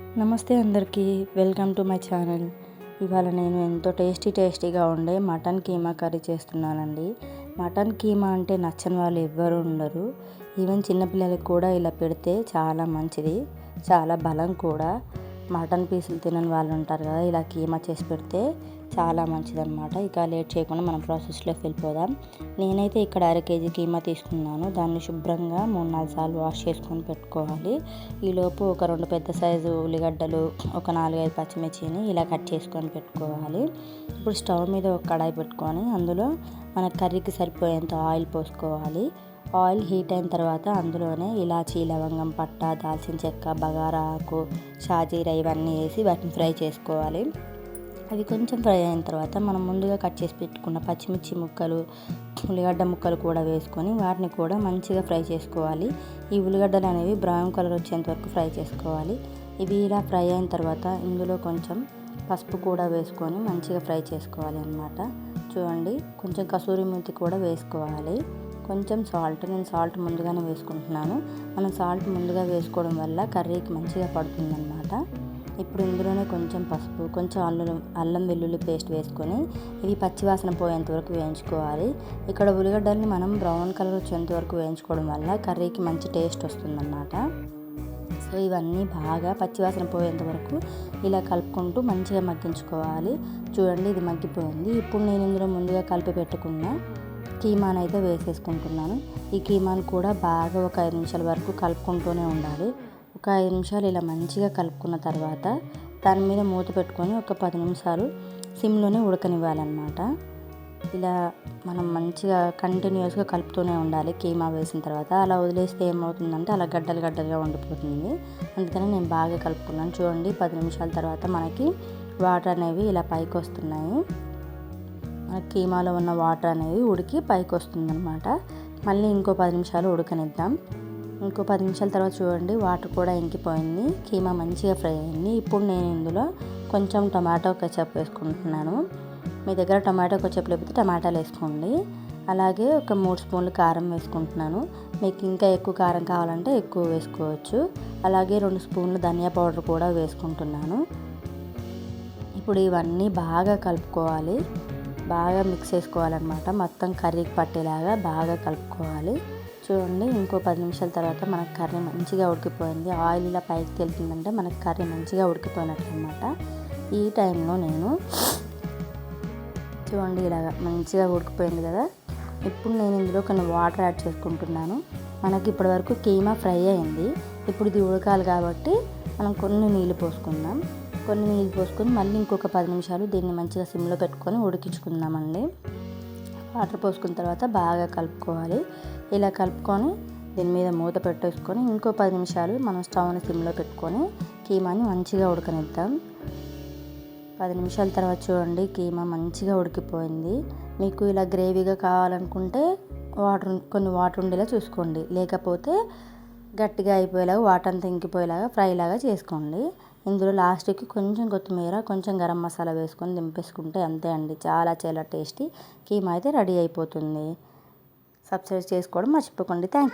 నమస్తే అందరికీ welcome to my channel. ఇవాళ నేను ఎంతో టేస్టీ టేస్టీగా ఉండే మటన్ కీమా కర్రీ చేస్తున్నానండి. మటన్ కీమా అంటే నచ్చని వాళ్ళు ఎవ్వరూ ఉండరు. ఈవెన్ చిన్నపిల్లలకి కూడా ఇలా పెడితే చాలా మంచిది చాలా బలం కూడా. మటన్ పీసులు తినని వాళ్ళు ఉంటారు కదా ఇలా కీమా చేసి పెడితే చాలా మంచిదన్నమాట. ఇక లేట్ చేయకుండా మనం ప్రాసెస్లోకి వెళ్ళిపోదాం. నేనైతే ఇక్కడ అర కేజీ కీమా తీసుకున్నాను. దాన్ని శుభ్రంగా మూడు నాలుగు సార్లు వాష్ చేసుకొని పెట్టుకోవాలి. ఈలోపు ఒక రెండు పెద్ద సైజు ఉల్లిగడ్డలు ఒక నాలుగైదు పచ్చిమిర్చిని ఇలా కట్ చేసుకొని పెట్టుకోవాలి. ఇప్పుడు స్టవ్ మీద ఒక కడాయి పెట్టుకొని అందులో మన కర్రీకి సరిపోయేంత ఆయిల్ పోసుకోవాలి. ఆయిల్ హీట్ అయిన తర్వాత అందులోనే ఇలాచీ లవంగం పట్ట దాల్చిన చెక్క బగారా ఆకు షాజీరా ఇవన్నీ వేసి వాటిని ఫ్రై చేసుకోవాలి. అవి కొంచెం ఫ్రై అయిన తర్వాత మనం ముందుగా కట్ చేసి పెట్టుకున్న పచ్చిమిర్చి ముక్కలు ఉల్లిగడ్డ ముక్కలు కూడా వేసుకొని వాటిని కూడా మంచిగా ఫ్రై చేసుకోవాలి. ఈ ఉల్లిగడ్డలు అనేవి బ్రౌన్ కలర్ వచ్చేంత వరకు ఫ్రై చేసుకోవాలి. ఇవి ఇలా ఫ్రై అయిన తర్వాత ఇందులో కొంచెం పసుపు కూడా వేసుకొని మంచిగా ఫ్రై చేసుకోవాలి అన్నమాట. చూడండి కొంచెం కసూరి మెంతి కూడా వేసుకోవాలి. కొంచెం సాల్ట్ నేను సాల్ట్ ముందుగానే వేసుకుంటున్నాను. మనం సాల్ట్ ముందుగా వేసుకోవడం వల్ల కర్రీకి మంచిగా పడుతుందన్నమాట. ఇప్పుడు ఇందులోనే కొంచెం పసుపు కొంచెం అల్లం అల్లం వెల్లుల్లి పేస్ట్ వేసుకొని ఇవి పచ్చివాసన పోయేంత వరకు వేయించుకోవాలి. ఇక్కడ ఉల్లిగడ్డల్ని మనం బ్రౌన్ కలర్ వచ్చేంత వరకు వేయించుకోవడం వల్ల కర్రీకి మంచి టేస్ట్ వస్తుందన్నమాట. సో ఇవన్నీ బాగా పచ్చివాసన పోయేంత వరకు ఇలా కలుపుకుంటూ మంచిగా మగ్గించుకోవాలి. చూడండి ఇది మగ్గిపోయింది. ఇప్పుడు నేను ఇందులో ముందుగా కలిపి పెట్టుకున్న కీమాన్ అయితే వేసేసుకుంటున్నాను. ఈ కీమాన్ కూడా బాగా ఒక ఐదు నిమిషాల వరకు కలుపుకుంటూనే ఉండాలి. ఒక ఐదు నిమిషాలు ఇలా మంచిగా కలుపుకున్న తర్వాత దాని మీద మూత పెట్టుకొని ఒక పది నిమిషాలు సిమ్లోనే ఉడకనివ్వాలన్నమాట. ఇలా మనం మంచిగా కంటిన్యూస్గా కలుపుతూనే ఉండాలి కీమా వేసిన తర్వాత. అలా వదిలేస్తే ఏమవుతుందంటే అలా గడ్డలు గడ్డలుగా ఉండిపోతుంది. అందుకని నేను బాగా కలుపుకున్నాను. చూడండి పది నిమిషాల తర్వాత మనకి వాటర్ అనేవి ఇలా పైకి వస్తున్నాయి. మన కీమాలో ఉన్న వాటర్ అనేవి ఉడికి పైకి వస్తుందన్నమాట. మళ్ళీ ఇంకో పది నిమిషాలు ఉడకనిద్దాం. ఇంకో పది నిమిషాల తర్వాత చూడండి వాటర్ కూడా ఇంకిపోయింది కీమా మంచిగా ఫ్రై అయింది. ఇప్పుడు నేను ఇందులో కొంచెం టమాటో కచప్ వేసుకుంటున్నాను. మీ దగ్గర టమాటో కచప్ లేకపోతే టమాటాలు వేసుకోండి. అలాగే ఒక మూడు స్పూన్లు కారం వేసుకుంటున్నాను. మీకు ఇంకా ఎక్కువ కారం కావాలంటే ఎక్కువ వేసుకోవచ్చు. అలాగే రెండు స్పూన్లు ధనియా పౌడర్ కూడా వేసుకుంటున్నాను. ఇప్పుడు ఇవన్నీ బాగా కలుపుకోవాలి. బాగా మిక్స్ చేసుకోవాలన్నమాట. మొత్తం కర్రీకి పట్టేలాగా బాగా కలుపుకోవాలి. చూడండి ఇంకో పది నిమిషాల తర్వాత మనకు కర్రీ మంచిగా ఉడికిపోయింది. ఆయిల్ ఇలా పైకి తెలుతుందంటే మనకు కర్రీ మంచిగా ఉడికిపోయినట్టు అనమాట ఈ టైంలో నేను చూడండి ఇలాగ మంచిగా ఉడికిపోయింది కదా. ఇప్పుడు నేను ఇందులో కొన్ని వాటర్ యాడ్ చేసుకుంటున్నాను. మనకి ఇప్పటివరకు కీమా ఫ్రై అయింది. ఇప్పుడు ఇది ఉడకాలి కాబట్టి మనం కొన్ని నీళ్ళు పోసుకుందాం. కొన్ని నీళ్ళు పోసుకొని మళ్ళీ ఇంకొక పది నిమిషాలు దీన్ని మంచిగా సిమ్లో పెట్టుకొని ఉడికించుకుందామండి. వాటర్ పోసుకున్న తర్వాత బాగా కలుపుకోవాలి. ఇలా కలుపుకొని దీని మీద మూత పెట్టేసుకొని ఇంకో పది నిమిషాలు మనం స్టవ్ని సిమ్లో పెట్టుకొని కీమాని మంచిగా ఉడకనిద్దాం. పది నిమిషాల తర్వాత చూడండి కీమా మంచిగా ఉడికిపోయింది. మీకు ఇలా గ్రేవీగా కావాలనుకుంటే వాటర్ కొన్ని వాటర్ ఉండేలా చూసుకోండి. లేకపోతే గట్టిగా అయిపోయేలాగా వాటర్ అంతా ఇంకిపోయేలాగా ఫ్రైలాగా చేసుకోండి. ఇందులో లాస్ట్కి కొంచెం కొత్తిమీర కొంచెం గరం మసాలా వేసుకొని దింపేసుకుంటే అంతే అండి. చాలా చాలా టేస్టీ. కీమా అయితే రెడీ అయిపోతుంది. సబ్స్క్రైబ్ చేసుకోవడం మర్చిపోకండి. Thank you